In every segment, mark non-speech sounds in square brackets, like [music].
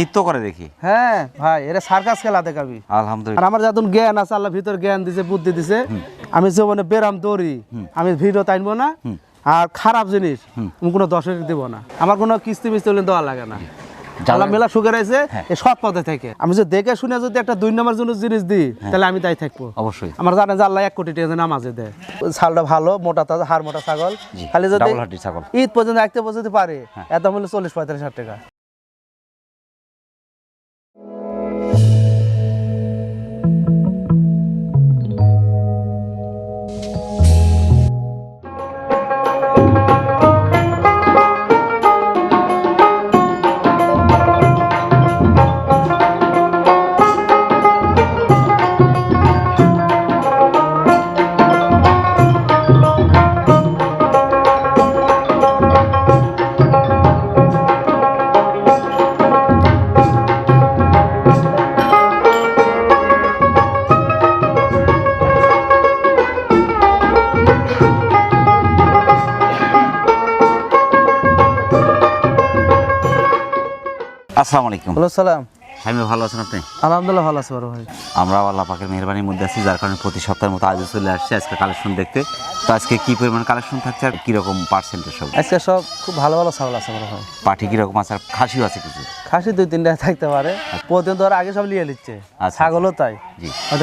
নৃত্য করে দেখি। হ্যাঁ ভাই এটা সার্কাস খেলা দেখাবি। আর আলহামদুলিল্লাহ আমার যখন জ্ঞান আছে আল্লাহ ভিতর জ্ঞান দিছে বুদ্ধি দিছে। আমি যে মানে বেরাম দৌড়ি আমি ভিডিও টাইনবো না। আর খারাপ জিনিস আমি কোনো দর্শক দিব না। আমার কোনো কিস্তি মিস্তি হলে দেওয়া লাগে না। আল্লাহ মেলা সুখে রয়েছে এই সৎ পথে থেকে। আমি যদি দেখে শুনে যদি একটা দুই নম্বর জন্য জিনিস দিই তাহলে আমি তাই থাকব। অবশ্যই। আমার জানে যে আল্লাহ এক কোটি টাকা যেন নামাজে দেয়। ছালটা ভালো মোটা তাজা হাড় মোটা ছাগল। খালি যদি ডাবল ছাগল। ঈদ পর্যন্ত রাখতে পর্যন্ত পারে এত মূল্য চল্লিশ পঁয়তাল্লিশ হাজার টাকা। আসসালামু আলাইকুম। হ্যালো সালাম আমি ভালো আছেন আপনি? আলহামদুলিল্লাহ ভালো আছে বড় ভাই। আমরা আল্লাহ পাকের মেহরবানির মধ্যে আছি যার কারণে প্রতি সপ্তাহের মতো আজও চলে আসছে। আজকে কালেকশন দেখতে। তো আজকে কি পরিমাণ কালেকশন থাকছে আর কীরকম পার্সেন্টেজ সব? আজকে সব খুব ভালো ভালো ছাগল আছে বড় ভাই। পাঠি কীরকম আছে আর খাসিও আছে কিছু? খাসি দুই তিনটা থাকতে পারে। প্রতিদিন তো ওরা আগে সব লিয়ে নিচ্ছে। আচ্ছা। ছাগলও তাই।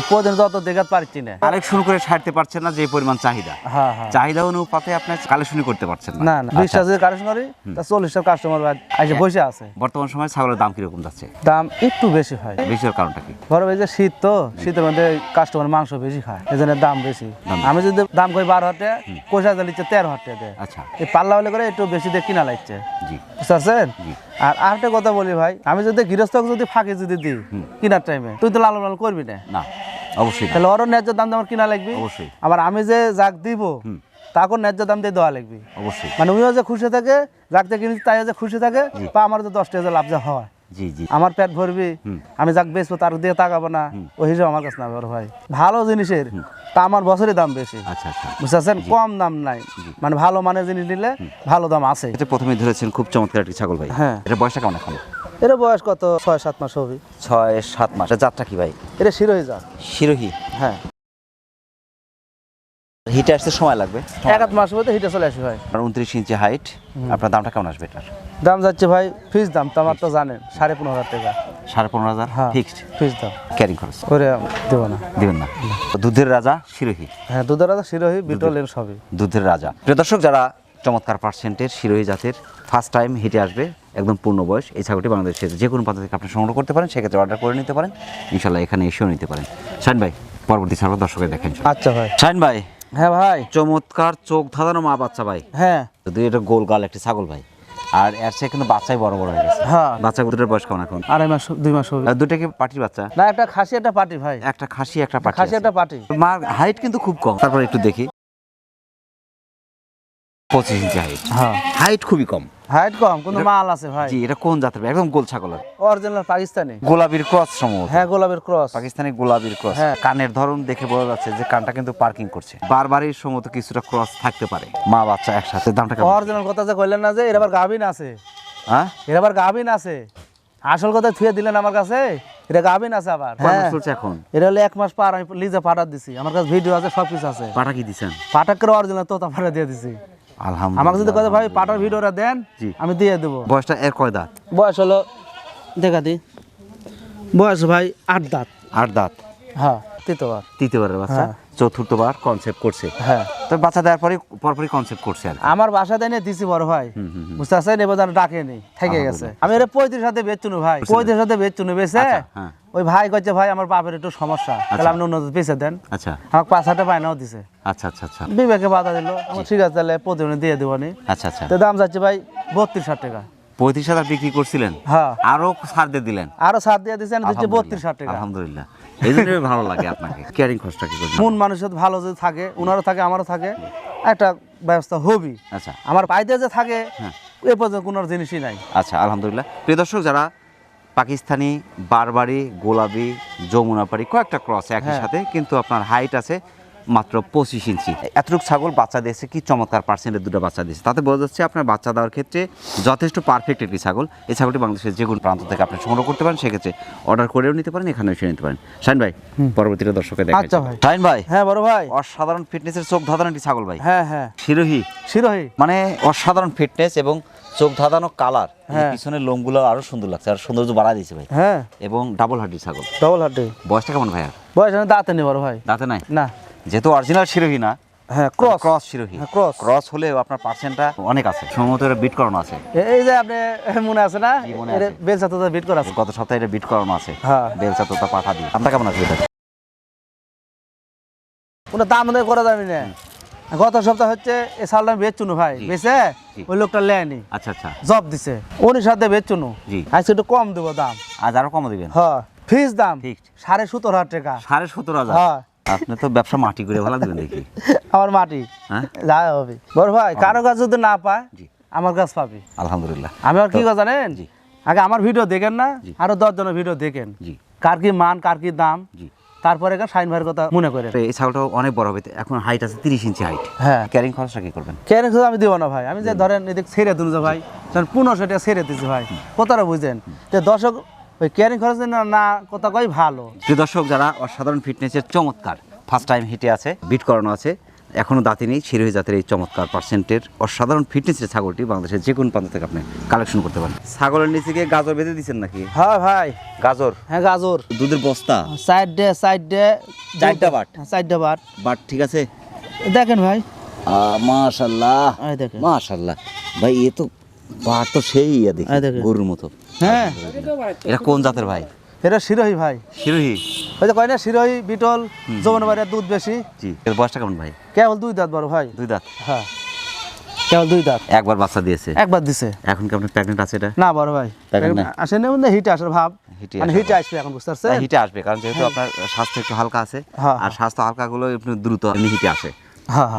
প্রতিদিন তো অত দেখাতে পারছি না। কালেকশন করে ছাড়তে পারছেন না যে পরিমাণ চাহিদা। হ্যাঁ হ্যাঁ। চাহিদা অনুপাতে আপনি কালেকশনই করতে পারছেন না। না আচ্ছা। বিশ্বাস যদি কালেকশন করি তা চল্লিশটা কাস্টমার এসে বসে আছে। বর্তমান সময় ছাগলের দাম কীরকম যাচ্ছে? দাম একটু বেশি হয়। বেশির কারণটা কি? বড় ভাই যে শীত তো শীতের মধ্যে কাস্টমার মাংস বেশি খায় এই জন্য দাম বেশি। আমি যদি দাম করি বারো হাটে পয়সা দিচ্ছে তেরো দেয়। আচ্ছা। এই পাল্লা হলে করে একটু বেশি দিয়ে কিনা লাগছে। জি। বুঝতে পারছেন? জি। আর আরেকটা কথা বলি ভাই আমি যদি গৃহস্থ যদি ফাঁকে যদি দিই কিনার টাইমে তুই তো লালন লাল করবি না। না অবশ্যই তাহলে ওরও ন্যায্য দাম দাম আমার কিনা লাগবে। অবশ্যই। আবার আমি যে যাক দিব তাকে ন্যায্য দাম দিয়ে দেওয়া লাগবে। অবশ্যই। মানে উনিও যে খুশি থাকে যাক যে কিনেছি তাই যে খুশি থাকে বা আমার যে দশটা টাকা লাভ যা হয়। জি জি। আমার পেট ভরবি আমি যাক বেচবো তার দিয়ে তাকাবো না। ওই হিসেবে আমার কাছে না বড় ভাই। ভালো জিনিসের তা আমার বছরই দাম বেশি। আচ্ছা আচ্ছা। বুঝতেছেন কম দাম নাই। মানে ভালো মানের জিনিস নিলে ভালো দাম আছে। এটা প্রথমে ধরেছেন খুব চমৎকার একটি ছাগল ভাই। হ্যাঁ। এটা বয়সটা কেমন এখন? এর বয়স কত? ছয় সাত মাস হবে। ছয় সাত মাস। জাতটা কি ভাই? এটা শিরোই যাক শিরোহি? হ্যাঁ। হিটে আসতে সময় লাগবে? এক আধ মাস মধ্যে হিটে চলে আসবে ভাই। উনত্রিশ ইঞ্চি হাইট আপনার দামটা কেমন আসবে এটার? দাম যাচ্ছে ভাই ফিস দাম তো আমার তো জানেন সাড়ে পনেরো হাজার টাকা। সাড়ে পনেরো হাজার? হ্যাঁ ফিক্সড ফিস দাম। ক্যারিং খরচ? ওরে দেবো না। দিবেন না। দুধের রাজা শিরোহি? হ্যাঁ দুধের রাজা শিরোহি বিটল এর সবই। দুধের রাজা। প্রিয় দর্শক যারা চমৎকার পার্সেন্টের শিরোহী জাতের ফার্স্ট টাইম হিটে আসবে একদম পূর্ণ বয়স এই ছাগলটি বাংলাদেশের যে কোনো প্রান্ত থেকে আপনি সংগ্রহ করতে পারেন সেক্ষেত্রে অর্ডার করে নিতে পারেন। ইনশাল্লাহ এখানে এসেও নিতে পারেন। শাইন ভাই পরবর্তী ছাগল দর্শকের দেখেন। আচ্ছা ভাই। শাইন ভাই হ্যাঁ ভাই। চমৎকার চোখ ধাঁধানো মা বাচ্চা ভাই। হ্যাঁ। যদি এটা গোল গাল একটি ছাগল ভাই। আর এর চেয়ে কিন্তু বাচ্চাই বড় বড় হয়ে গেছে। হ্যাঁ। বাচ্চা দুটোর বয়স কেমন এখন? আড়াই মাস দুই মাস হবে। দুটো কি পাটির বাচ্চা? না একটা খাসি একটা পাটি ভাই। একটা খাসি একটা পাটি খাসি একটা পাটি মার হাইট কিন্তু খুব কম। তারপর একটু দেখি। পঁচিশ ইঞ্চি হাইট হ্যাঁ। হাইট খুবই কম। হাইট কম কিন্তু মাল আছে ভাই। জি এটা কোন জাতের একদম গোল ছাগলের অরিজিনাল পাকিস্তানি। গোলাপির ক্রস সম্ভবত। হ্যাঁ গোলাপের ক্রস পাকিস্তানি গোলাপির ক্রস হ্যাঁ। কানের ধরন দেখে বোঝা যাচ্ছে যে কানটা কিন্তু পার্কিং করছে। বারবারই সম্ভবত কিছুটা ক্রস থাকতে পারে। মা বাচ্চা একসাথে দামটা অরিজিনাল কথা যে কইলেন না যে এর আবার গাভিন আছে। হ্যাঁ? এর আবার গাভিন আছে। আসল কথা থুয়ে দিলেন আমার কাছে এটা গাভিন আছে আবার। হ্যাঁ। চলছে এখন। এটা হলো এক মাস পার আমি লিজে পাঠা দিছি। আমার কাছে ভিডিও আছে সব কিছু আছে। পাটা কি দিছেন? পাঠাকের অরিজিনাল তোতা পাঠা দিয়ে দিছি। আলহামদুলিল্লাহ। আমাকে যদি কথা ভাই পাটার ভিডিওটা দেন। আমি দিয়ে দেবো। বয়সটা এর কয় দাঁত? বয়স হলো দেখা দি। বয়স ভাই আট দাঁত। আট দাঁত। হ্যাঁ তৃতীয়বার। তৃতীয়বারের বাচ্চা? হ্যাঁ। চতুর্থবার কনসেপ্ট করছে। হ্যাঁ। তো বাচ্চা দেওয়ার পরে পরপরই কনসেপ্ট করছে আর আমার বাসা দেয় দিছি বড় ভাই। বুঝতে পারছেন? এবার ডাকেনি থেকে গেছে। আমি এটা পঁয়ত্রিশ সাথে বেচুনু ভাই। পঁয়ত্রিশ সাথে বেচুনু বেছে আচ্ছা, হ্যাঁ। ওই ভাই কচ্ছে ভাই আমার বাপের একটু সমস্যা। তাহলে আপনি উন্নত পেছে দেন। আচ্ছা। আমাকে পাঁচ হাজার পায়নাও দিছে। আচ্ছা আচ্ছা আচ্ছা। বিবেকে বাধা দিল। আমার ঠিক আছে তাহলে প্রতিদিন দিয়ে দেবনি আচ্ছা আচ্ছা। তো দাম যাচ্ছে ভাই বত্রিশ হাজার টাকা। পঁয়ত্রিশ হাজার বিক্রি করছিলেন? হ্যাঁ। আরও ছাড় দিয়ে দিলেন? আরও সাত দিয়ে দিচ্ছেন দিচ্ছে বত্রিশ হাজার টাকা। আলহামদুলিল্লাহ। এই জন্য ভালো লাগে আপনাকে কেয়ারিং খরচটা কি মন মানুষের ভালো যে থাকে ওনারও থাকে আমারও থাকে একটা ব্যবস্থা হবি আচ্ছা। আমার পাইতে যে থাকে হ্যাঁ। এ পর্যন্ত কোনো জিনিসই নাই। আচ্ছা আলহামদুলিল্লাহ। প্রিয় দর্শক যারা পাকিস্তানি বারবারি গোলাপি যমুনাপাড়ি কয়েকটা ক্রস একই হ্যাঁ। সাথে কিন্তু আপনার হাইট আছে মাত্র পঁচিশ ইঞ্চি। এতটুকু ছাগল বাচ্চা দিয়েছে কি চমৎকার পার্সেন্টের দুটো বাচ্চা দিয়েছে। তাতে বোঝা যাচ্ছে আপনার বাচ্চা দেওয়ার ক্ষেত্রে যথেষ্ট পারফেক্ট একটি ছাগল। এই ছাগলটি বাংলাদেশের যে কোনো প্রান্ত থেকে আপনি সংগ্রহ করতে পারেন সেক্ষেত্রে অর্ডার করেও নিতে পারেন এখানে এসে নিতে পারেন। শাইন ভাই পরবর্তীতে দর্শকের দেখা আচ্ছা ভাই। শাইন ভাই। হ্যাঁ বড় ভাই। অসাধারণ ফিটনেসের চোখ ধাঁধানো একটি ছাগল ভাই। হ্যাঁ হ্যাঁ। শিরোহী। শিরোহী। মানে অসাধারণ ফিটনেস এবং চোখ ধাঁধানো কালার হ্যাঁ। পিছনের লোমগুলো আরও সুন্দর লাগছে আর সৌন্দর্য বাড়া দিয়েছে ভাই। হ্যাঁ। এবং ডাবল হাড্ডি ছাগল। ডবল হাড্ডি। বয়সটা কেমন ভাই বয়স দাঁতে নেই বড় ভাই। দাঁতে নাই? না। যেহেতু অরিজিনাল শিরোহী না হ্যাঁ ক্রস ক্রস শিরোহী। হ্যাঁ, cross। ক্রস হলেও আপনার পার্সেন্টটা অনেক আছে। সম্ভবত এটা বিট করানো আছে। এই যে আপনি মনে আছে না? মনে বিট করা আছে। গত সপ্তাহে এটা বিট করানো আছে। হ্যাঁ। বেলচা তোতা পাঠা দিয়ে। আমরা কেমন আছে এটা? ওটা দাম করা যাবে না গত সপ্তাহ হচ্ছে সালটা আমি বেচছুনু ভাই। বেচে? ওই লোকটা লেয়নি। আচ্ছা আচ্ছা। জব দিছে। উনির সাথে বেচছুনু জি। আজকে একটু কম দেবো দাম। আজ আরও কম দিবেন? হ্যাঁ ফিস দাম। ঠিক। সাড়ে সতেরো হাজার টাকা। সাড়ে সতেরো হাজার? হ্যাঁ। আপনি তো ব্যবসা মাটি করে ভালো দিবেন দেখি। আমার মাটি। হ্যাঁ? যা হবে। বড় ভাই কারও কাছে যদি না পায় জি। আমার কাছে পাবি। আলহামদুলিল্লাহ। আমি আর কি কথা জানেন? জি। আগে আমার ভিডিও দেখেন না আরও দশ জনের ভিডিও দেখেন। জি। কার কি মান কার কি দাম? জি। তারপরে শাইন ভাইয়ের কথা মনে করে এই ছাগলটা অনেক বড় হবে এখন হাইট আছে তিরিশ ইঞ্চি হাইট হ্যাঁ। ক্যারিং খরচটা কি করবেন? ক্যারিং শুধু আমি দিব না ভাই। আমি যে ধরেন এদিক ছেড়ে দিন যে ভাই পনেরোশো টাকা ছেড়ে দিচ্ছি ভাই। কতটা বুঝেন। যে দর্শক ওই ক্যারিং খরচ না না কথা কই ভালো। প্রিয় দর্শক যারা অসাধারণ ফিটনেসের চমৎকার ফার্স্ট টাইম হিটে আছে বিট করানো আছে এখনও দাঁতে নেই শিরোহী জাতের এই চমৎকার পার্সেন্টের অসাধারণ ফিটনেসের ছাগলটি বাংলাদেশের যে কোনো প্রান্ত থেকে আপনি কালেকশন করতে পারেন। ছাগলের নিচে গিয়ে গাজর বেঁধে দিচ্ছেন নাকি? হ্যাঁ ভাই। গাজর? হ্যাঁ গাজর। দুধের বস্তা? সাইড ডে সাইড ডে চারটা বাট? চারটা বাট। বাট ঠিক আছে? দেখেন ভাই। মাশাল্লাহ। দেখেন। মাশাল্লাহ। ভাই এ তো বাট তো সেই ইয়া দেখি গরুর মতো। হ্যাঁ। এটা কোন জাতের ভাই? এটা শিরোহী ভাই। শিরোহী? ওই যে কয় না শিরোহী বিটল বাড়ির দুধ বেশি। জি এর বয়সটা কেমন ভাই? কেবল দুই দাঁত বড় ভাই। দুই দাঁত? হ্যাঁ। কেবল দুই দাঁত। একবার বাচ্চা দিয়েছে? একবার দিছে। এখন কি আপনার প্রেগনেন্ট আছে এটা? না বড় ভাই। দেখেন না? আসে না মধ্যে হিটে আসার ভাব। হিটে মানে হিটে আসবে এখন বুঝতে পারছেন? হ্যাঁ, হিটে আসবে কারণ যেহেতু আপনার স্বাস্থ্য একটু হালকা আছে হ্যাঁ, আর স্বাস্থ্য হালকা গুলো একটু দ্রুত হিটে আসে। হ্যাঁ হ্যাঁ,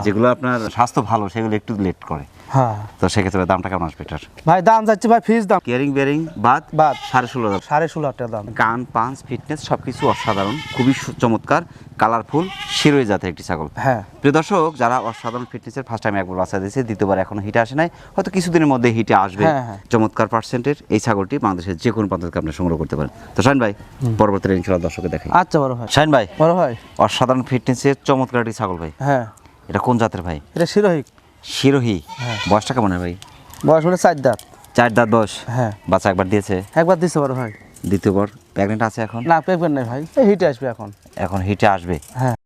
যেগুলো আপনার স্বাস্থ্য ভালো সেগুলো একটু লেট করে। হ্যাঁ। তো সেক্ষেত্রে দামটা কেমন আসবে এটার? ভাই দাম যাচ্ছে ভাই ফিস দাম। কেয়ারিং বেয়ারিং বাদ বাদ। সাড়ে ষোলো হাজার। সাড়ে ষোলো টাকা দাম। কান পাঞ্চ ফিটনেস সব কিছু অসাধারণ খুবই চমৎকার কালারফুল শিরোই জাতের একটি ছাগল। হ্যাঁ। প্রিয় দর্শক যারা অসাধারণ ফিটনেসের ফার্স্ট টাইম একবার বাচ্চা দিয়েছে দ্বিতীয়বার এখনও হিটে আসে নাই হয়তো কিছুদিনের মধ্যে হিটে আসবে। হ্যাঁ, হ্যাঁ। চমৎকার পার্সেন্টের এই ছাগলটি বাংলাদেশের যে কোনো প্রান্ত থেকে আপনি সংগ্রহ করতে পারেন। তো শাইন ভাই পরবর্তীতে ইনশাল্লাহ দর্শকে দেখাই। আচ্ছা বড় ভাই। শাইন ভাই বড় ভাই। অসাধারণ ফিটনেসের চমৎকার একটি ছাগল ভাই। হ্যাঁ। এটা কোন জাতের ভাই? এটা শিরোহী। শিরোহি? হ্যাঁ। বয়সটা কেমন হয় ভাই? বয়স মানে চার দাঁত। চার দাঁত বয়স? হ্যাঁ। বাচ্চা একবার দিয়েছে? একবার দিছে বড় ভাই। দ্বিতীয়বার। প্রেগনেন্ট আছে এখন? না পেপেন নাই ভাই। হিটে আসবে এখন। এখন হিটে আসবে? হ্যাঁ।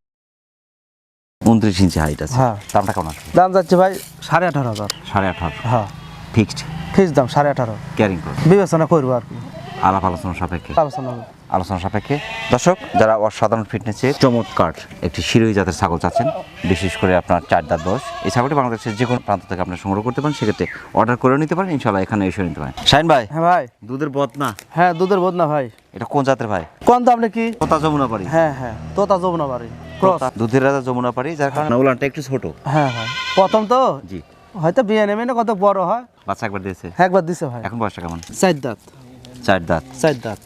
উনত্রিশ ইঞ্চি হাইট আছে। হ্যাঁ। দামটা কেমন আসবে দাম যাচ্ছে ভাই সাড়ে আঠারো হাজার। সাড়ে আঠারো। হ্যাঁ। ফিক্সড ফিস দাম সাড়ে আঠারো। ক্যারিং করে বিবেচনা করব আর কি। আলাপ আলোচনা সাপেক্ষে। আলোচনা আলোচনা সাপেক্ষে। দর্শক যারা অসাধারণ ফিটনেসের চমৎকার একটি শিরোহী জাতের ছাগল চাচ্ছেন বিশেষ করে আপনার চার দাঁত দশ এই ছাগলটি বাংলাদেশের যে কোনো প্রান্ত থেকে আপনার সংগ্রহ করতে পারেন সেক্ষেত্রে অর্ডার করে নিতে পারেন ইনশাল্লাহ এখানে এসে নিতে পারেন। শাইন ভাই হ্যাঁ ভাই। দুধের বদনা। হ্যাঁ দুধের বদনা ভাই। এটা কোন জাতের ভাই? কোন দাম নাকি তোতা যমুনা পাড়ি হ্যাঁ হ্যাঁ তোতা যমুনা বাড়ি দুধের রাজা যমুনা পাড়ি যার কারণে উলানটা একটু ছোট। হ্যাঁ ভাই প্রথম তো? জি। হয়তো বিয়ে নেবে না কত বড় হয়? বাচ্চা একবার দিয়েছে। একবার দিছে ভাই। এখন বয়সটা কেমন? চার দাঁত। চার দাঁত। চার দাঁত।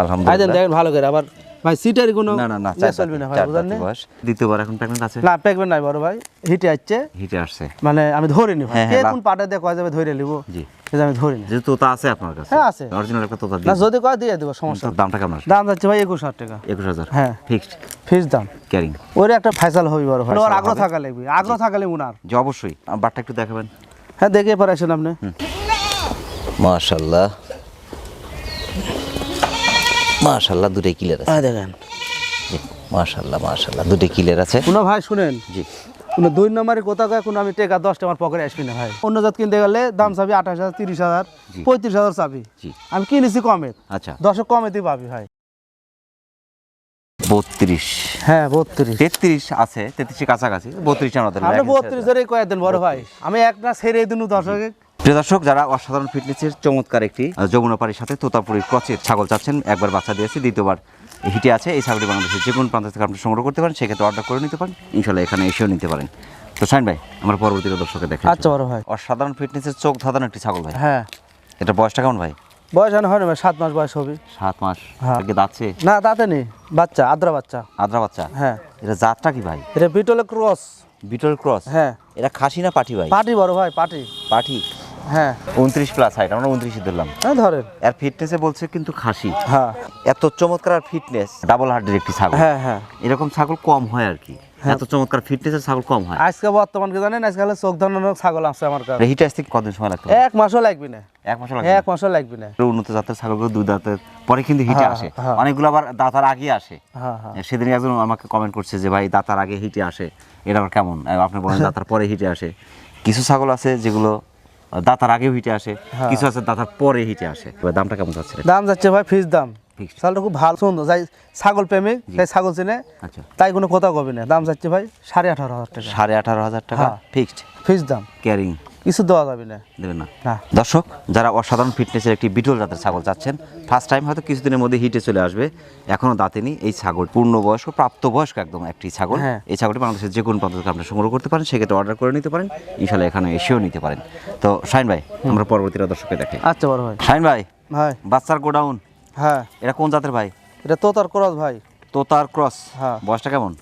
আলহামদুলিল্লাহ। দেখেন ভালো করে আবার ভাই সিটারি কোনো না না না ইয়ে চলবে না ভাই বুঝলেন বয়স। দ্বিতীয়বার এখন প্রেগনেন্ট আছে? না পেকবেন নাই বড় ভাই। হিটে আসছে। হিটে আসছে। মানে আমি ধরে নি ভাই। হ্যাঁ, কে হ্যাঁ, কোন পাটা দিয়ে কয় যাবে ধরে নিব? জি। সেটা আমি ধরি না যেহেতু তোতা আছে আপনার কাছে? হ্যাঁ, আছে। অরিজিনাল একটা তোতা না যদি কয় দিয়ে দেবো সমস্যা। দামটা কেমন আসবে? দাম যাচ্ছে ভাই একুশ হাজার টাকা। একুশ হাজার? হ্যাঁ। ফিক্সড ফিস দাম। ক্যারিং ওর একটা ফাইসাল হবি বড় ভাই ওর আগ্রহ। থাকা লাগবে আগ্রহ থাকা লাগবে উনার। যে অবশ্যই। বাটটা একটু দেখাবেন। হ্যাঁ দেখে পরে আসেন আপনি। মাশাল্লাহ মাশাল্লাহ দুটোই ক্লিয়ার আছে। দেখেন। মাশাল্লাহ মাশাল্লাহ দুটোই ক্লিয়ার আছে। কোনো ভাই শুনেন? জি। কোনো দুই নম্বরের কোথা কয় কোনো আমি টেকা দশটা আমার পকেটে আসবি না ভাই। অন্য জাত কিনতে গেলে দাম চাবি আঠাশ হাজার তিরিশ হাজার। পঁয়ত্রিশ হাজার চাবি। জি। আমি কিনেছি কমে। আচ্ছা। দশক কমেতেই পাবি ভাই। বত্রিশ। হ্যাঁ বত্রিশ। তেত্রিশ আছে তেত্রিশের কাছাকাছি। বত্রিশ আমাদের বত্রিশ ধরে কয়ে দেন বড় ভাই। আমি একটা ছেড়ে দিন দর্শকে প্রিয় দর্শক যারা অসাধারণ ফিটনেসের চমৎকার একটি যমুনাপাড়ির সাথে তোতাপুরীর ক্রচের ছাগল চাচ্ছেন একবার বাচ্চা দিয়েছে দ্বিতীয়বার হিটে আছে এই ছাগলটি বাংলাদেশের যে কোনো প্রান্ত থেকে আপনি সংগ্রহ করতে পারেন সেক্ষেত্রে অর্ডার করে নিতে পারেন ইনশাল্লাহ এখানে এসেও নিতে পারেন। তো সাইন ভাই আমার পরবর্তীতে দর্শকে দেখেন আচ্ছা বড় ভাই। অসাধারণ ফিটনেসের চোখ ধাঁধানো একটি ছাগল ভাই। হ্যাঁ। এটা বয়সটা কেমন ভাই? বয়স এখন হয় না ভাই সাত মাস বয়স হবে। সাত মাস। হ্যাঁ। থেকে দাঁতছে না দাঁতে নেই বাচ্চা আদ্রা বাচ্চা। আদ্রা বাচ্চা? হ্যাঁ। এটা জাতটা কি ভাই? এটা বিটলে ক্রস। Beetle cross? হ্যাঁ। এটা খাসি না পাঠি ভাই? পাটি বড় ভাই পাটি। পাঠি হ্যাঁ। উনত্রিশ প্লাস হাইট আমরা উনত্রিশে ধরলাম। হ্যাঁ ধরেন। এর ফিটনেসে বলছে কিন্তু খাসি। হ্যাঁ। এত চমৎকার আর ফিটনেস ডাবল হার্টের একটি ছাগল। হ্যাঁ হ্যাঁ। এরকম ছাগল কম হয় আর কি। এত চমৎকার ফিটনেসের ছাগল কম হয়। আজকে বর্তমান কি জানেন? আজকে হলে চোখ ধরানোর ছাগল আছে আমার কাছে। হিটে আসতে কতদিন সময় পারে? এক মাসও লাগবে না। এক মাস লাগবে এক মাসও লাগবে না। উন্নত জাতের ছাগলগুলো দুই দাঁতের পরে কিন্তু হিটে হ্যাঁ, আসে। হ্যাঁ। অনেকগুলো আবার দাঁতার আগে আসে। হ্যাঁ হ্যাঁ। সেদিন একজন আমাকে কমেন্ট করছে যে ভাই দাঁতার আগে হিটে আসে। এটা আবার কেমন? আপনি বলেন দাঁতার পরে হিটে আসে। কিছু ছাগল আছে যেগুলো দাঁতার আগে হিটে আসে হ্যাঁ। কিছু আছে দাতার পরে হিটে আসে। দামটা কেমন যাচ্ছে? দাম যাচ্ছে ভাই ফ্রিজ দাম। শালটা খুব ভালো সুন্দর। যাই ছাগল প্রেমিক তাই ছাগল চিনে আচ্ছা। তাই কোনো কথা কবে না। দাম যাচ্ছে ভাই সাড়ে আঠারো হাজার টাকা। সাড়ে আঠারো হাজার টাকা? ফিক্সড ফিক্সড ফিস দাম। ক্যারিং কিছু দেওয়া যাবে না। দেবেন না। দর্শক যারা অসাধারণ ফিটনেসের একটি বিটল জাতের ছাগল চাচ্ছেন ফার্স্ট টাইম হয়তো কিছুদিনের মধ্যে হিটে চলে আসবে। এখনও দাঁতেনি এই ছাগল পূর্ণবয়স্ক প্রাপ্তবয়স্ক একদম একটি ছাগল। হ্যাঁ। এই ছাগলটি বাংলাদেশের যে কোনো প্রান্ত থেকে আপনি সংগ্রহ করতে পারেন সেক্ষেত্রে অর্ডার করে নিতে পারেন। ইনশাল্লাহ এখানে এসেও নিতে পারেন। তো শাইন ভাই আমরা পরবর্তীটা দর্শককে দেখি। আচ্ছা বড় ভাই। শাইন ভাই ভাই। বাচ্চার গোডাউন। হ্যাঁ। এটা কোন জাতের ভাই? এটা তোতার ক্রস ভাই। তোতার ক্রস। হ্যাঁ। বয়সটা কেমন?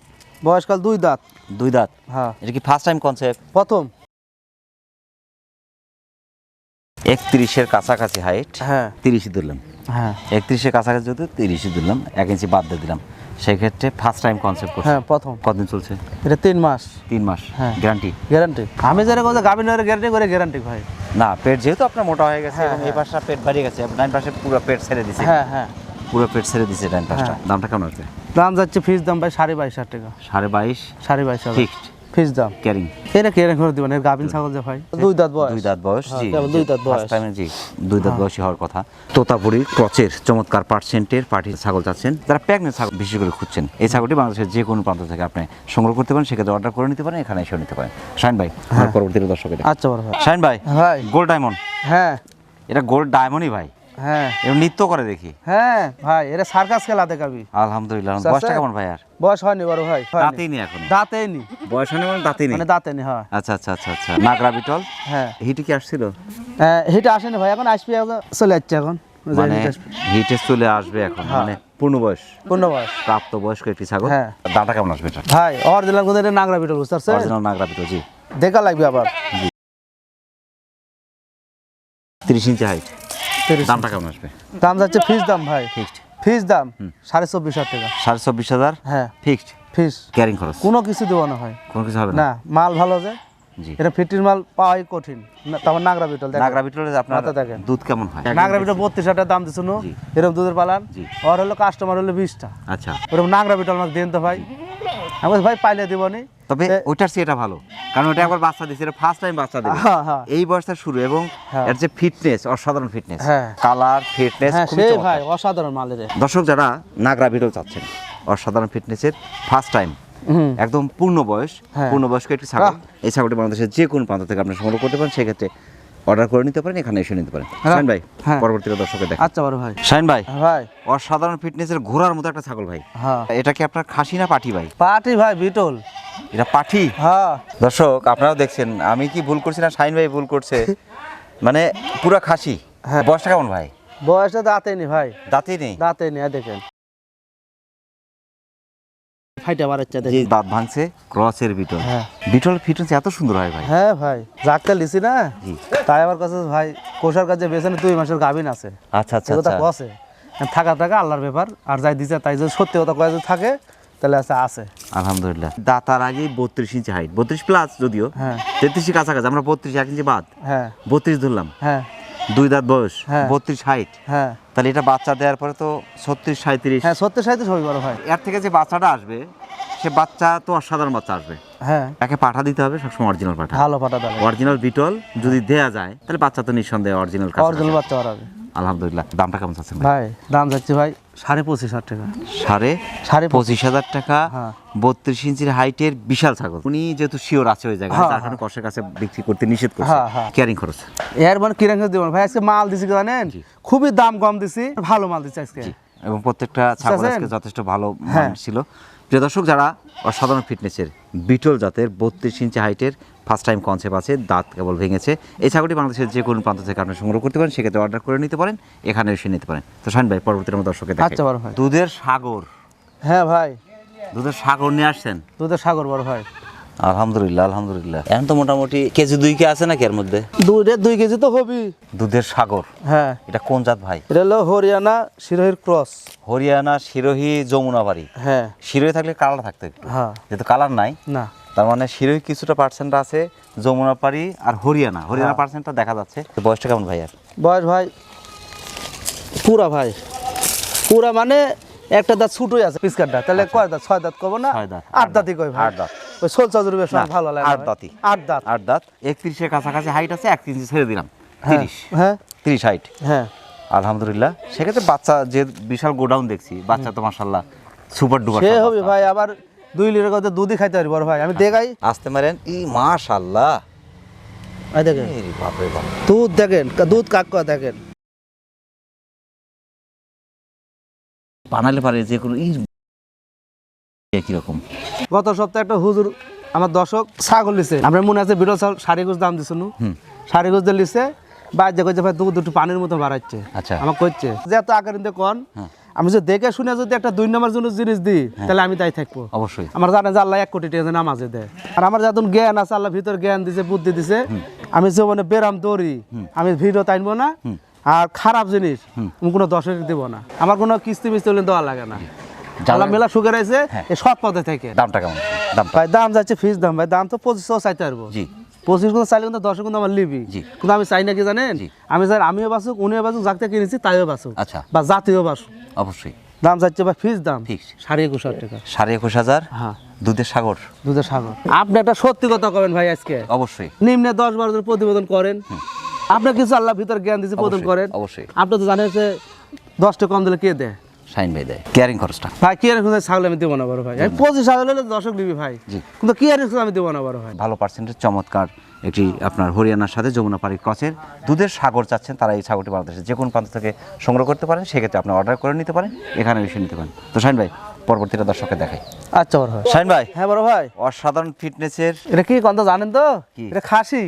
বয়সকাল দুই দাঁত। দুই দাঁত। হ্যাঁ। এটা কি ফার্স্ট টাইম কনসেপ্ট প্রথম। একত্রিশের কাছাকাছি হাইট হ্যাঁ। তিরিশই ধরলাম হ্যাঁ। একত্রিশের কাছাকাছি যদি তিরিশই দিলাম এক ইঞ্চি বাদ দিয়ে দিলাম। সেক্ষেত্রে ফার্স্ট টাইম কনসেপ্ট করছে। হ্যাঁ প্রথম। কতদিন চলছে? এটা তিন মাস। তিন মাস। হ্যাঁ। গ্যারান্টি গ্যারান্টি আমি যেরকম গাভিনের গ্যারান্টি করে গ্যারান্টি ভাই। না পেট যেহেতু আপনার মোটা হয়ে গেছে হ্যাঁ, এবং এই হ্যাঁ। পাশটা পেট বাড়িয়ে গেছে ডাইন পাশে পুরো পেট ছেড়ে দিছে। হ্যাঁ হ্যাঁ। পুরো পেট ছেড়ে দিছে ডাইন পাশটা। হ্যাঁ। দামটা কেমন আছে? দাম যাচ্ছে ফিস দাম ভাই সাড়ে বাইশ হাজার টাকা। সাড়ে বাইশ? সাড়ে বাইশ ফিক্সড ফিস দাম ক্যারিং। এটা কেড়ে করে দিবেন? এর গাভিন ছাগল যে ভাই দুই দাঁত বয়স। দুই দাঁত বয়স হ্যাঁ, জি দুই দাঁত বয়স। ফার্স্ট টাইমে জি। দুই দাঁত বয়সী হওয়ার কথা। তোতাপুরি ক্রচের চমৎকার পার্সেন্টের পার্টির ছাগল চাচ্ছেন যারা প্রেগনেন্ট ছাগল বিশেষ করে খুঁজছেন এই ছাগলটি বাংলাদেশের যে কোনো প্রান্ত থেকে আপনি সংগ্রহ করতে পারেন সেক্ষেত্রে অর্ডার করে নিতে পারেন এখানে এসেও নিতে পারেন। শাইন ভাই আমার পরবর্তীতে দর্শকের। আচ্ছা বড় ভাই। শাইন ভাই ভাই গোল্ড ডায়মন্ড। হ্যাঁ। এটা গোল্ড ডায়মন্ডই ভাই। হ্যাঁ। নৃত্য করে দেখি। হ্যাঁ ভাই এটা সার্কাস খেলা দেখাবি। আলহামদুলিল্লাহ বয়সটা কেমন ভাই আর? বয়স হয়নি বড় ভাই। দাঁতেই নেই এখন? দাঁতে নি বয়স হয়নি মানে দাঁতেই নেই? মানে দাঁতে নি হয়। আচ্ছা আচ্ছা আচ্ছা আচ্ছা। নাগরা বিটল? হ্যাঁ। হিটে কি আসছিল? হ্যাঁ, হিটা আসেনি ভাই এখন আসবি চলে যাচ্ছে এখন। মানে হিটে চলে আসবে এখন হ্যাঁ। মানে পূর্ণ বয়স। পূর্ণ বয়স। প্রাপ্ত বয়স্ক একটি ছাগল। হ্যাঁ। দামটা কেমন আসবে এটা? ভাই অরিজিনাল কোথায় নাগরা বিটল বুঝতে পারছেন? অরিজিনাল নাগরা বিটল জি। দেখা লাগবে আবার। তিরিশ ইঞ্চি হাইট। দামটা কেমন আসবে? দাম যাচ্ছে ফিস দাম ভাই। ফিক্সড ফিস দাম সাড়ে চব্বিশ হাজার টাকা। সাড়ে চব্বিশ হাজার? হ্যাঁ। ফিক্সড ফিস ক্যারিং খরচ? কোনো কিছু দেবো না হয় কোনো কিছু হবে না? মাল ভালো যে। এটা ফিটির মাল পাওয়াই কঠিন। না, তারপর নাগরা বিটল নাগরা বিটলে আপনার দেখেন। দুধ কেমন হয়? নাগরা বিটল বত্রিশ হাজার টাকা দাম দিচ্ছ এরকম দুধের পালান। ওর হলো কাস্টমার হলো বিশটা। আচ্ছা। ওরকম নাগরা বিটল আমাকে দেন তো ভাই। আমি ভাই পাইলে দিব নি। তবে ওইটার চেয়ে এটা ভালো। কারণ ওটা একবার বাচ্চা দিচ্ছে এটা ফার্স্ট টাইম বাচ্চা দেবে। হ্যাঁ, হ্যাঁ। এই বয়সটা শুরু এবং হ্যাঁ। এর যে ফিটনেস অসাধারণ ফিটনেস হ্যাঁ। কালার ফিটনেস খুবই ভাই অসাধারণ মালের দর্শক যারা নাগরা ভিডিও চাচ্ছেন অসাধারণ ফিটনেসের ফার্স্ট টাইম একদম পূর্ণ বয়স। পূর্ণ বয়স্ক একটি ছাগল। এই ছাগলটি বাংলাদেশের যে কোনো প্রান্ত থেকে আপনি সংগ্রহ করতে পারেন সেক্ষেত্রে অর্ডার করে নিতে পারেন এখানে এসে নিতে পারেন। হ্যাঁ। শাইন ভাই হ্যাঁ। পরবর্তীতে দর্শকের দেখা আচ্ছা বড় ভাই। শাইন ভাই হ্যাঁ, ভাই। অসাধারণ ফিটনেসের ঘোড়ার মতো একটা ছাগল ভাই। হ্যাঁ। এটা কি আপনার খাসি না পাঠি ভাই? পাটি ভাই বিটল। এটা পাঠি? হ্যাঁ। দর্শক আপনারাও দেখছেন আমি কি ভুল করছি না? শাইন ভাই ভুল করছে। [laughs] মানে পুরা খাসি। হ্যাঁ। বয়সটা কেমন ভাই? বয়সটা দাঁতে নেই ভাই। দাঁতে নেই? দাঁতে নেই দেখেন। ফাইটা বাড়াচ্ছে যে দেখেন। দাঁত ভাঙছে ক্রসের বিটল। হ্যাঁ। বিটল ফিটনেস এত সুন্দর হয় ভাই। হ্যাঁ ভাই জাকটা লিসি না? তাই আমার কাছে ভাই কোষার কাছে বেছে দুই মাসের গাভিন আছে। আচ্ছা আচ্ছা এগুলো আচ্ছা। কসে। থাকা থাকা আল্লাহর ব্যাপার। আর যাই দিছে তাই যদি সত্যি কথা কয়ে থাকে তাহলে আছে আছে। আলহামদুলিল্লাহ। দাঁতার আগে বত্রিশ ইঞ্চি হাইট বত্রিশ প্লাস যদিও। হ্যাঁ। তেত্রিশের কাছাকাছি আমরা বত্রিশ এক ইঞ্চি বাদ। হ্যাঁ। বত্রিশ ধরলাম। হ্যাঁ। দুই দাঁত বয়স হ্যাঁ। বত্রিশ হাইট। হ্যাঁ। তাহলে এটা বাচ্চা দেওয়ার পরে তো ছত্রিশ সাঁত্রিশ হ্যাঁ ছত্রিশ সাঁত্রিশ সবই বড় হয় এর থেকে যে বাচ্চাটা আসবে সে বাচ্চা তো অসাধারণ বাচ্চা আসবে। হ্যাঁ। তাকে পাঠা দিতে হবে সবসময় অরিজিনাল পাঠা। ভালো পাঠা দেবে অরিজিনাল বিটল যদি দেয়া যায় তাহলে বাচ্চা তো নিঃসন্দেহে অরিজিনাল অরিজিনাল বাচ্চা আলহামদুলিল্লাহ দামটা কেমন চাচ্ছেন ভাই? ভাই দাম চাচ্ছি ভাই সাড়ে পঁচিশ হাজার টাকা। সাড়ে সাড়ে পঁচিশ। হাজার টাকা হ্যাঁ। বত্রিশ ইঞ্চির হাইটের বিশাল ছাগল। উনি যেহেতু শিওর আছে ওই জায়গায় হ্যাঁ, যার কারণে কষের কাছে বিক্রি করতে নিষেধ করছে। হ্যাঁ, হ্যাঁ। ক্যারিং খরচ। এর মানে কিরাং দেবেন ভাই আজকে মাল দিছি জানেন? খুবই দাম কম দিছি ভালো মাল দিছি আজকে। এবং প্রত্যেকটা ছাগল আজকে যথেষ্ট ভালো হ্যাঁ। ছিল। প্রিয় দর্শক যারা অসাধারণ ফিটনেসের বিটল জাতের বত্রিশ ইঞ্চি হাইটের ফার্স্ট টাইম কনসেপ্ট আছে দাঁত কেবল ভেঙেছে। এই ছাগলটি বাংলাদেশের যে কোনো প্রান্ত থেকে আপনি সংগ্রহ করতে পারেন সেক্ষেত্রে অর্ডার করে নিতে পারেন এখানে এসে নিতে পারেন। তো শাহিন ভাই পরবর্তী আমার দর্শকের আচ্ছা বড় ভাই। দুধের সাগর। হ্যাঁ ভাই। দুধের সাগর নিয়ে আসছেন? দুধের সাগর বড় ভাই। আলহামদুলিল্লাহ আলহামদুলিল্লাহ। এখন তো মোটামুটি কেজি দুই কে আছে নাকি এর মধ্যে? দুধে দুই কেজি তো হবি। দুধের সাগর? হ্যাঁ। এটা কোন জাত ভাই? এটা হলো হরিয়ানা সিরোহির ক্রস। হরিয়ানা শিরোহী যমুনাবাড়ি। হ্যাঁ। শিরোহী থাকলে কালার থাকতো একটু। হ্যাঁ। যেহেতু কালার নাই না। তার মানে শিরোহী কিছুটা পার্সেন্ট আছে যমুনাপাড়ি আর হরিয়ানা। হরিয়ানা পার্সেন্টটা দেখা যাচ্ছে। বয়সটা কেমন ভাই আর বয়স ভাই পুরা ভাই। পুরা মানে একটা দাঁত ছুটোই আছে পিসকারটা তাহলে কয় দাঁত? ছয় দাঁত কব না? আট দাঁতই কই ভাই। আট দাঁত। ওই সোল চাদুরি বেশ ভালো লাগে আট দাঁতই। আট দাঁত। আট দাঁত। একত্রিশের কাছাকাছি হাইট আছে এক ইঞ্চি ছেড়ে দিলাম। হ্যাঁ। তিরিশ। হ্যাঁ। তিরিশ হাইট হ্যাঁ। আলহামদুলিল্লাহ। সেক্ষেত্রে বাচ্চা যে বিশাল গোডাউন দেখছি বাচ্চা তো মাসাল্লাহ সুপার ডুপার সে হবে ভাই আবার দুই লিটার কথা দুধই খাইতে পারি বড় ভাই। আমি দেখাই। আসতে মারেন। ই মাশাল্লাহ এই দেখেন। বাপরে বাপ। দুধ দেখেন দুধ কাক দেখেন। বানালে পারে যে কোনো ই গত সপ্তাহে একটা হুজুর আমার দর্শক ছাগল লিছে আমরা মনে আছে বিরল সাড়ে গোছ দাম দিছিল। সাড়ে গোছ দিয়ে লিছে বাইরে কইছে ভাই দুধ একটু পানির মতো বাড়াচ্ছে। আচ্ছা। আমার কইছে যে এত আকার কন হ্যাঁ। আমি যদি দেখে শুনে যদি একটা দুই নম্বর জন্য জিনিস দিই তাহলে আমি তাই থাকব। অবশ্যই। আমার জানে যে আল্লাহ এক কোটি টাকা যেন আমাজে দেয়। আর আমার যখন জ্ঞান আছে আল্লাহ ভিতর জ্ঞান দিছে বুদ্ধি দিছে আমি যে মানে বেরাম দৌড়ি আমি ভিডিও টাইনবো না আর খারাপ জিনিস আমি কোনো দর্শক দিব না। আমার কোনো কিস্তি মিস্তি হলে দেওয়া লাগে না। আল্লাহ মেলা সুখে রয়েছে এই সৎ পথে থেকে। দামটা কেমন? দামটা? ভাই দাম যাচ্ছে ফিস দাম। ভাই দাম তো পঁচিশশো চাইতে পারব। জি। পঁচিশ কিন্তু চাইলে কিন্তু দশ কিন্তু আমার লিবি কিন্তু আমি চাই না কি জানেন? আমি চাই আমিও বাসুক উনিও বাসুক যাকে কিনেছি তাইও বাসুক। আচ্ছা। বা জাতিও বাসুক। অবশ্যই। দাম যাচ্ছে ভাই ফিস দাম? Fixed। সাড়ে একুশ হাজার টাকা। সাড়ে একুশ হাজার হ্যাঁ। দুধের সাগর। দুধের সাগর। আপনি একটা সত্যি কথা কবেন ভাই আজকে? অবশ্যই। নিম্নে দশ বারো জন প্রতিবেদন করেন। আপনার কিছু আল্লাহ ভিতর জ্ঞান দিচ্ছে প্রদান করেন। অবশ্যই। আপনি তো জানেন যে দশটা কম দিলে কে দেয়? শাইন ভাই দেয়। কেয়ারিং খরচটা। ভাই কি আর খুঁজে ছাগল আমি দেবো না বড় ভাই। আমি পঁচিশ হাজার হলে দশক নিবি ভাই। জি। কিন্তু কি আর খুঁজে আমি দেবো না বড় ভাই। ভালো পার্সেন্টের চমৎকার। একটি আপনার হরিয়ানার সাথে যমুনা পাড়ি ক্রসের দুধের সাগর চাচ্ছেন তারা এই সাগরটি বাংলাদেশের যে কোনো প্রান্ত থেকে সংগ্রহ করতে পারেন সেক্ষেত্রে আপনি অর্ডার করে নিতে পারেন এখানে এসে নিতে পারেন। তো শাইন ভাই পরবর্তীটা দর্শককে দেখাই। আচ্ছা বড় ভাই। শাইন ভাই। হ্যাঁ বড় ভাই। অসাধারণ ফিটনেসের এটা কি কথা জানেন তো? কি? এটা খাসি।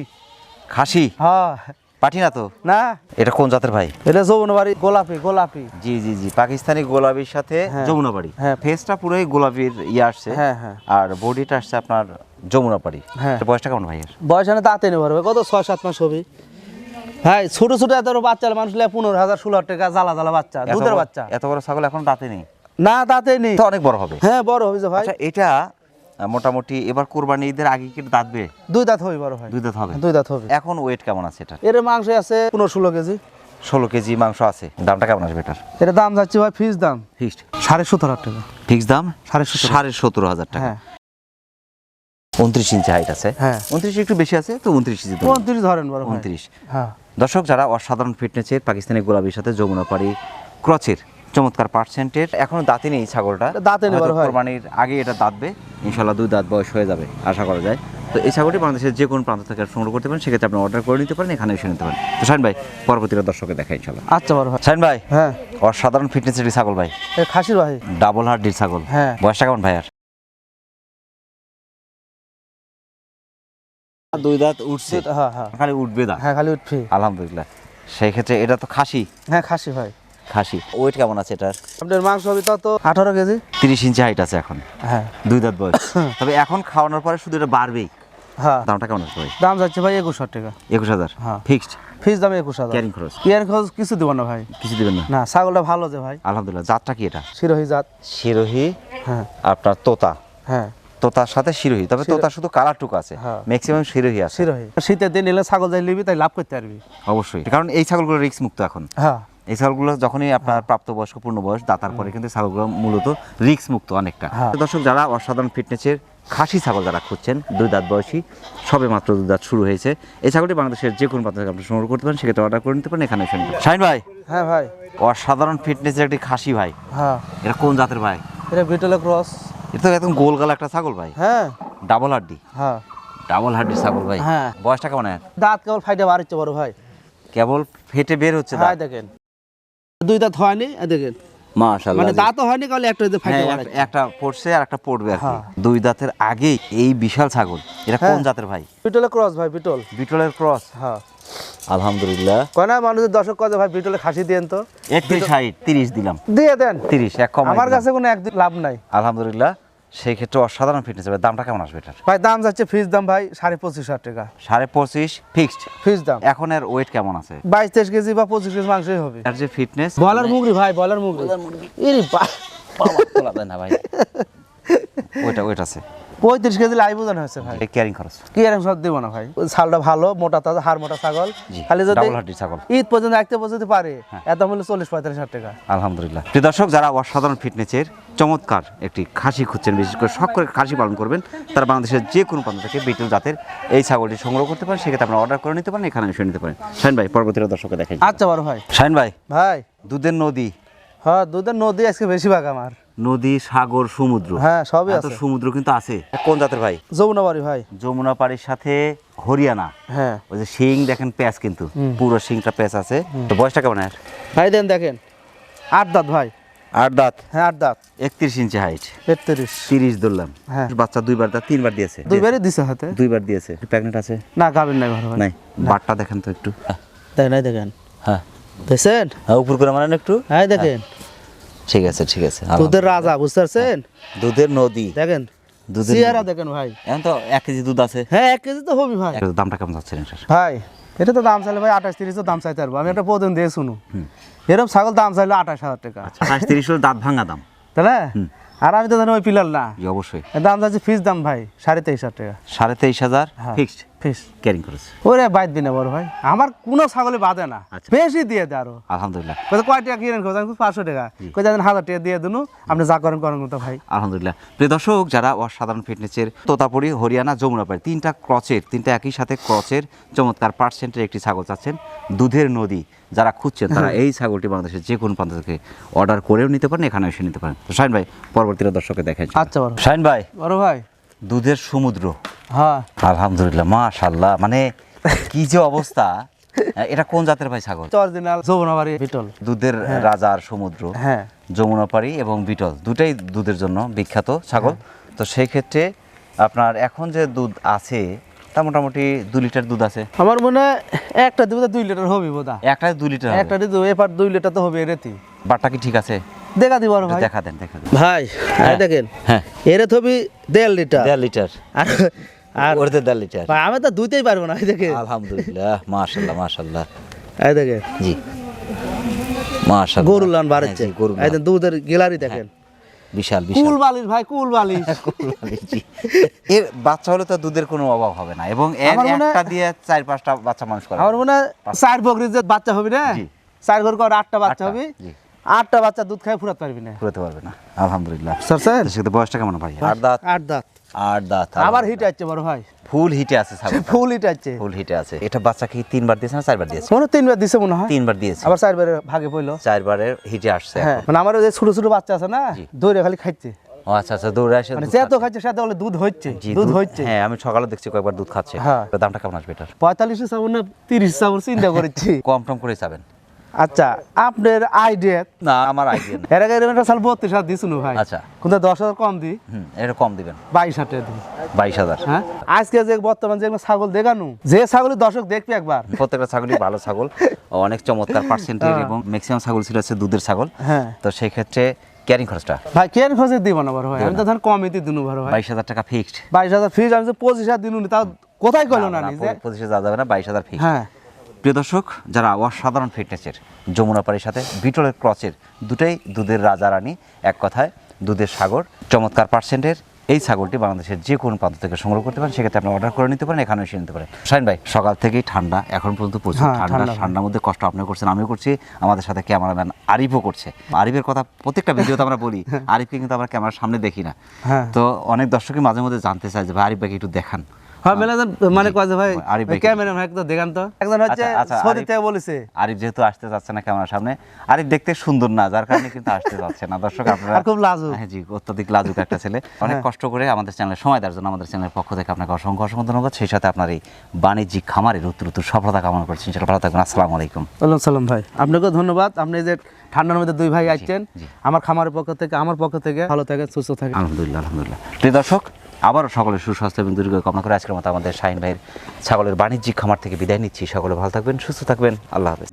খাসি? হ্যাঁ। পাঠি না তো? না। এটা কোন জাতের ভাই? এটা যৌবনবাড়ি গোলাপি গোলাপি। জি জি জি পাকিস্তানি গোলাপির সাথে হ্যাঁ। হ্যাঁ। ফেসটা পুরোই গোলাপির ইয়ে আসছে। হ্যাঁ, হ্যাঁ। আর বডিটা আসছে আপনার যমুনাপাড়ি। হ্যাঁ। বয়সটা কেমন ভাইয়ের? বয়স এনে দাঁতে নেই কত? ছয় সাত মাস হবে। ভাই ছোট ছোট এত বড় বাচ্চা মানুষ লে পনেরো হাজার ষোলো হাজার টাকা জ্বালা জ্বালা বাচ্চা দুধের বাচ্চা। এত বড় ছাগল এখন দাঁতে নেই? না দাঁতে নেই। অনেক বড় হবে। হ্যাঁ বড় হয়েছে ভাই। আচ্ছা এটা মোটামুটি এবার কোরবানি ঈদের আগে কি দাঁতবে দুই দাঁত হবে বড় ভাই। দুই দাঁত হবে? দুই দাঁত হবে। এখন ওয়েট কেমন আছে এটা এর মাংস আছে পনেরো ষোলো কেজি। ষোলো কেজি মাংস আছে। দামটা কেমন আসবে এটার? এর দাম যাচ্ছে ভাই ফিস দাম। ফিক্সড সাড়ে সতেরো হাজার টাকা। ফিক্স দাম? সাড়ে সাড়ে সতেরো হাজার টাকা। হ্যাঁ। উনত্রিশ ইঞ্চি হাইট আছে। হ্যাঁ। উনত্রিশ একটু বেশি আছে তো উনত্রিশ ইঞ্চি উনত্রিশ ধরেন বড় উনত্রিশ। হ্যাঁ। দর্শক যারা অসাধারণ ফিটনেসের পাকিস্তানি গোলাপির সাথে যমুনাপাড়ি ক্রচের চমৎকার পার্সেন্টের এখনও দাঁতে নেই ছাগলটা। দাঁতে হয়তো কোরবানির আগে এটা দাঁতবে ইনশাল্লাহ দুই দাঁত বয়স হয়ে যাবে আশা করা যায়। তো এই ছাগলটি বাংলাদেশের যে কোনো প্রান্ত থেকে সংগ্রহ করতে পারেন সেক্ষেত্রে আপনি অর্ডার করে নিতে পারেন এখানে এসে নিতে পারেন। তো শাহিন ভাই পরবর্তীটা দর্শকে দেখা ইনশাল্লাহ আচ্ছা বড় ভাই। শাহিন ভাই হ্যাঁ। অসাধারণ ফিটনেসের একটি ছাগল ভাই। খাসির ভাই। ডাবল হার্ডির ছাগল। হ্যাঁ। বয়সটা কেমন ভাই আর দুই দাঁত উঠছে। হ্যাঁ হ্যাঁ। খালি উঠবে দাঁত। হ্যাঁ খালি উঠবে। আলহামদুলিল্লাহ। সেই ক্ষেত্রে এটা তো খাসি। হ্যাঁ খাসি ভাই। খাসি। ওয়েট কেমন আছে এটার? আপনার মাংস হবে তা তো আঠারো কেজি। তিরিশ ইঞ্চি হাইট আছে এখন। হ্যাঁ। দুই দাঁত বয়স। [laughs] তবে এখন খাওয়ানোর পরে শুধু এটা বাড়বেই। হ্যাঁ। দামটা কেমন আসবে ভাই? দাম যাচ্ছে ভাই একুশ হাজার টাকা। একুশ হাজার? হ্যাঁ। ফিক্সড ফিস দাম একুশ হাজার। ক্যারিং খরচ? কেয়ার খরচ কিছু দিব না ভাই। কিছু দিবেন না? না ছাগলটা ভালো যে ভাই। আলহামদুলিল্লাহ। জাতটা কি এটা? শিরোহী জাত। শিরোহি? হ্যাঁ। আপনার তোতা? হ্যাঁ। তোতার সাথে শিরোহি। তবে তোতা শুধু কালারটুকু আছে। ম্যাক্সিমাম শিরোহি আছে। শিরোহী। শীতের দিন এলে ছাগল যাই নিবি তাই লাভ করতে পারবি। অবশ্যই। কারণ এই ছাগলগুলো রিস্ক মুক্ত এখন। হ্যাঁ। এই ছাগলগুলো যখনই আপনার প্রাপ্তবয়স্ক পূর্ণ বয়স দাতার পরে কিন্তু ছাগলগুলো মূলত রিক্স মুক্ত অনেকটা। হ্যাঁ। দর্শক যারা অসাধারণ ফিটনেসের খাসি ছাগল যারা খুঁজছেন দুই দাঁত বয়সী সবে মাত্র দুই দাঁত শুরু হয়েছে। এই ছাগলটি বাংলাদেশের যে কোনো প্রান্ত থেকে আপনি সংগ্রহ করতে পারেন সেক্ষেত্রে অর্ডার করে নিতে পারেন এখানে পারেন। শাহিন ভাই? হ্যাঁ ভাই। অসাধারণ ফিটনেসের একটি খাসি ভাই। হ্যাঁ। এটা কোন জাতের ভাই? এটা বিটলে ক্রস এটা তো একদম গোল গালা একটা ছাগল ভাই। হ্যাঁ। ডাবল হাড্ডি হ্যাঁ। ডাবল হাড্ডির ছাগল ভাই। হ্যাঁ। বয়সটা কেমন? দাঁত কেবল ফাইটে বাড়িচ্ছে বড় ভাই। কেবল ফেটে বের হচ্ছে হ্যাঁ। দেখেন। দুই দাঁত হয়নি দেখেন। মাশাআল্লাহ মানে জি। হয়নি কালে একটা যে ফাইটে হ্যাঁ, একটা পড়ছে আর একটা পড়বে আর দুই দাঁতের আগে এই বিশাল ছাগল। এটা কোন হ্যাঁ। জাতের ভাই? ক্রস ভাই বিটলের ক্রস। হ্যাঁ। আলহামদুলিল্লাহ। কয়না মানুষের দর্শক ভাই পিটলে খাসি দিয়েন তো। একত্রিশ ষাট তিরিশ দিলাম। দিয়ে দেন। তিরিশ এক কম আমার কাছে কোনো একদিন লাভ নাই। আলহামদুলিল্লাহ। সেই ক্ষেত্রে অসাধারণ ফিটনেস হবে। দামটা কেমন আসবে এটার? ভাই দাম যাচ্ছে ফিক্স দাম ভাই সাড়ে পঁচিশ হাজার টাকা। সাড়ে পঁচিশ ফিক্সড ফিক্স দাম। এখন এর ওয়েট কেমন আছে? বাইশ তেইশ কেজি বা পঁচিশ কেজি মাংসই হবে। আর যে ফিটনেস বলার মুগরি ভাই বলার মুগরি। ইরি বাবা তোলা দেন না ভাই। [laughs] ওইটা ওইটা আছে। পঁয়ত্রিশ কেজি লাই বোঝান হয়েছে ভাই। ক্যারিং খরচ। কি এরকম সব দিব না ভাই? ছালটা ভালো মোটা তাজা হাড় মোটা ছাগল। খালি যদি ছাগল। ঈদ পর্যন্ত রাখতে পর্যন্ত পারে এত মূল্য চল্লিশ পঁয়তাল্লিশ হাজার টাকা। আলহামদুলিল্লাহ। প্রিয় দর্শক যারা অসাধারণ ফিটনেসের চমৎকার একটি খাসি খুঁজছেন বিশেষ করে শখ করে খাসি পালন করবেন তারা বাংলাদেশের যে কোনো প্রান্ত থেকে বিটল জাতের এই ছাগলটি সংগ্রহ করতে পারেন। সেক্ষেত্রে আপনারা অর্ডার করে নিতে পারেন এখানে এসে নিতে পারেন। শাহিন ভাই পরবর্তীরা দর্শককে দেখেন আচ্ছা বড় ভাই। শাহিন ভাই ভাই। দুধের নদী। হ্যাঁ দুধের নদী আজকে বেশিরভাগ আমার। নদী সাগর সমুদ্র। হ্যাঁ সবই আছে। সমুদ্র কিন্তু আছে। কোন জাতের ভাই? যমুনা বাড়ি ভাই। যমুনা পাড়ির সাথে হরিয়ানা। হ্যাঁ। ওই যে শিং দেখেন প্যাচ কিন্তু। পুরো শিংটা প্যাচ আছে। তো বয়সটা কেমন এর? ভাই দেন দেখেন। আট দাঁত ভাই। আট দাঁত? হ্যাঁ আট দাঁত। একত্রিশ ইঞ্চি হাইট তেত্রিশ। তিরিশ ধরলাম। হ্যাঁ। বাচ্চা দুইবার দাঁত তিনবার দিয়েছে। দুইবারই দিছে হাতে? দুইবার দিয়েছে। প্রেগনেন্ট আছে? না গাবেন নাই ভালো নাই। বাটটা দেখেন তো একটু। তাই নাই দেখেন। হ্যাঁ। দেখছেন? হ্যাঁ, উপর করে মারেন একটু। হ্যাঁ দেখেন। ঠিক আছে ঠিক আছে দুধের রাজা বুঝতে পারছেন? দুধের নদী। দেখেন দুধের চেহারা দেখেন ভাই। এখন তো এক কেজি দুধ আছে। হ্যাঁ এক কেজি তো হবি ভাই। দামটা কেমন যাচ্ছে ভাই এটা তো দাম চাইলে ভাই আঠাশ তিরিশ দাম চাইতে পারব। আমি একটা প্রতিদিন দিয়ে শুনু। এরকম ছাগল দাম চাইলে আঠাশ হাজার টাকা। আঠাশ তিরিশ হলে দাঁত ভাঙা দাম। তাহলে? আর আমি তো জানি ওই পিলার না। অবশ্যই। দাম যাচ্ছে ফিস দাম ভাই সাড়ে তেইশ হাজার টাকা। সাড়ে তেইশ হাজার হ্যাঁ। ফিক্সড ফিস ক্যারিং করেছে। ওরে বাইর দিনে বড় ভাই। আমার কোনো ছাগলে বাদে না। আচ্ছা। বেশি দিয়ে দেয় আরও। আলহামদুলিল্লাহ। কত কয় টাকা কিনেন কোথায় পাঁচশো টাকা। কোথায় হাজার টাকা দিয়ে দিনু। আপনি যা করেন করেন তো ভাই। আলহামদুলিল্লাহ। প্রিয় দর্শক যারা অসাধারণ ফিটনেসের তোতাপুরি হরিয়ানা যমুনাপাড়ি তিনটা ক্রচের তিনটা একই সাথে ক্রচের চমৎকার পার্সেন্টের একটি ছাগল চাচ্ছেন দুধের নদী। যারা খুঁজছেন তারা এই ছাগলটি বাংলাদেশের যে কোনো প্রান্ত থেকে অর্ডার করেও নিতে পারেন এখানে এসে নিতে পারেন। তো শাহিন ভাই পরবর্তীতে দর্শকে দেখেন আচ্ছা বড় শাহিন ভাই বড় ভাই। দুধের সমুদ্র। হ্যাঁ। আলহামদুলিল্লাহ মাশাল্লাহ মানে কি যে অবস্থা? এটা কোন জাতের ভাই ছাগল? অরিজিনাল যৌবনাবাড়ি বিটল। দুধের রাজার সমুদ্র। হ্যাঁ। যমুনাপাড়ি এবং বিটল দুটাই দুধের জন্য বিখ্যাত ছাগল। তো সেই ক্ষেত্রে আপনার এখন যে দুধ আছে তা মোটামুটি দু লিটার দুধ আছে? আমার মনে হয় একটা দিবে দুই লিটার হবে বোধা একটা দু লিটার একটা দিতে এবার দুই লিটার তো হবে রেতি। বাটটা কি ঠিক আছে? দেখা দিব আর ভাই। দেখা দেন দেখা দেন। ভাই এই দেখেন হ্যাঁ। এরে থবি দেড় লিটার। দেড় লিটার। আর আর ওরতে দেড় লিটার আমি তো দুইতেই পারব না এই দেখেন আলহামদুলিল্লাহ মাশাল্লাহ মাশাল্লাহ এই দেখেন জি। মাশাল্লাহ গরু লান হ্যাঁ, গরু এই দুধের গেলারি দেখেন। বিশাল কুল বালিশ ভাই কুল বালিশ। জি। এর বাচ্চা হলে তো দুধের কোনো অভাব হবে না এবং এর আমার হয়- একটা দিয়ে চার পাঁচটা বাচ্চা মানুষ করে। আমার মনে হয় চার বকরির যে বাচ্চা হবে না? চার ঘর করে আটটা বাচ্চা হবে? আটটা বাচ্চা দুধ খাই ফুরাতে পারবি না। পুরোতে পারবে না। আলহামদুলিল্লাহ। Sir sir. সেক্ষেত্রে বয়সটা কেমন ভাই? আট দাঁত। আট দাঁত। দাঁত আবার হিট আসছে বড় ভাই। ফুল হিটে আছে ফুল হিট আসছে ফুল হিটে আছে। এটা বাচ্চা কি তিনবার দিয়েছে না চারবার দিয়েছে? মনে তিনবার দিছে মনে হয়। তিনবার দিয়েছে। আবার চারবারে ভাগে পড়ল। চারবারের হিটে আসছে হ্যাঁ মানে আমার ওই যে ছোট ছোট বাচ্চা আছে না দৌড়ে খালি খাচ্ছে। ও আচ্ছা আচ্ছা দৌড়ে আসে মানে যে তো খাচ্ছে। দুধ হচ্ছে দুধ হচ্ছে। হ্যাঁ আমি সকালে দেখছি কয়েকবার দুধ খাচ্ছে। হ্যাঁ। দামটা কেমন আসবে এটার? পঁয়তাল্লিশে চাবো না তিরিশ চাবো চিন্তা করেছি। কম টম করে যাবেন আচ্ছা আপনার আইডিয়া না আমার আইডিয়া এর আগে একটা সাল বত্রিশ হাজার দিছিল ভাই। আচ্ছা। কিন্তু দশ হাজার কম দিই এটা কম দিবেন। বাইশ হাজার দিই বাইশ হাজার। হ্যাঁ? আজকে যে বর্তমান যেগুলো ছাগল দেখানো যে ছাগল দর্শক দেখবে একবার। প্রত্যেকটা ছাগলই ভালো ছাগল। অনেক চমৎকার পার্সেন্টেজ এবং ম্যাক্সিমাম ছাগল ছিল হচ্ছে দুধের ছাগল। হ্যাঁ। তো সেই ক্ষেত্রে ক্যারিং খরচটা? ভাই কেন খোঁজে দিব না বড় ভাই। আমি তো ধর কমই দিই দিনু বড় ভাই। বাইশ হাজার টাকা ফিক্সড বাইশ হাজার ফিজ আমি যে পঁচিশ হাজার দিনু তাও কোথায় গেলো না নিজে? পঁচিশে যাওয়া যাবে না বাইশ হাজার ফিক্সড হ্যাঁ। প্রিয় দর্শক যারা অসাধারণ ফিটনেসের যমুনাপাড়ির সাথে বিটলের ক্রচের দুটাই দুধের রাজা রানী এক কথায় দুধের সাগর চমৎকার পার্সেন্টের এই ছাগলটি বাংলাদেশের যে কোনো প্রান্ত থেকে সংগ্রহ করতে পারেন সেক্ষেত্রে আপনি অর্ডার করে নিতে পারেন এখানে এসে নিতে পারেন। শাহিন ভাই সকাল থেকেই ঠান্ডা এখন পর্যন্ত প্রচুর হ্যাঁ, ঠান্ডা ঠান্ডা। ঠান্ডার মধ্যে কষ্ট আপনি করছেন আমিও করছি আমাদের সাথে ক্যামেরাম্যান আরিফও করছে। আরিফের কথা প্রত্যেকটা ভিডিওতে আমরা বলি [laughs] আরিফকে কিন্তু আমরা ক্যামেরার সামনে দেখি না। হ্যাঁ। তো অনেক দর্শকই মাঝে মধ্যে জানতে চায় যে ভাই আরিফ ভাইকে একটু দেখান। হ্যাঁ ম্যানেজার মানে কয় ভাই আরিফ ভাই কি- ক্যামেরা ভাই একটু দেখান তো। একজন হচ্ছে সৌদি থেকে বলেছে। আরিফ যেহেতু আসতে যাচ্ছে না ক্যামেরার সামনে আরিফ দেখতে সুন্দর না যার কারণে কিন্তু আসতে যাচ্ছে না। দর্শক আপনারা খুব লাজুক। হ্যাঁ জি অত্যধিক লাজুক একটা ছেলে। অনেক কষ্ট করে আমাদের চ্যানেলে সময় দেওয়ার জন্য আমাদের চ্যানেলের পক্ষ থেকে আপনাকে অসংখ্য অসংখ্য ধন্যবাদ। সেই সাথে আপনার এই বাণিজ্যিক খামারের উত্তর উত্তর সফলতা কামনা করছি। ইনশাআল্লাহ ভালো থাকবেন। আসসালামু আলাইকুম। ওয়ালাইকুম সালাম ভাই। আপনাকেও ধন্যবাদ। আপনি যে ঠান্ডার মধ্যে দুই ভাই আসছেন আমার খামারের পক্ষ থেকে আমার পক্ষ থেকে ভালো থাকে সুস্থ থাকে আলহামদুলিল্লাহ আলহামদুলিল্লাহ। প্রিয় দর্শক আবারও সকলের সুস্বাস্থ্য এবং দীর্ঘ কামনা করে আজকের মতো আমাদের শাহিন ভাইয়ের ছাগলের বাণিজ্যিক খামার থেকে বিদায় নিচ্ছি। সকলে ভালো থাকবেন, সুস্থ থাকবেন। আল্লাহ হাফেজ।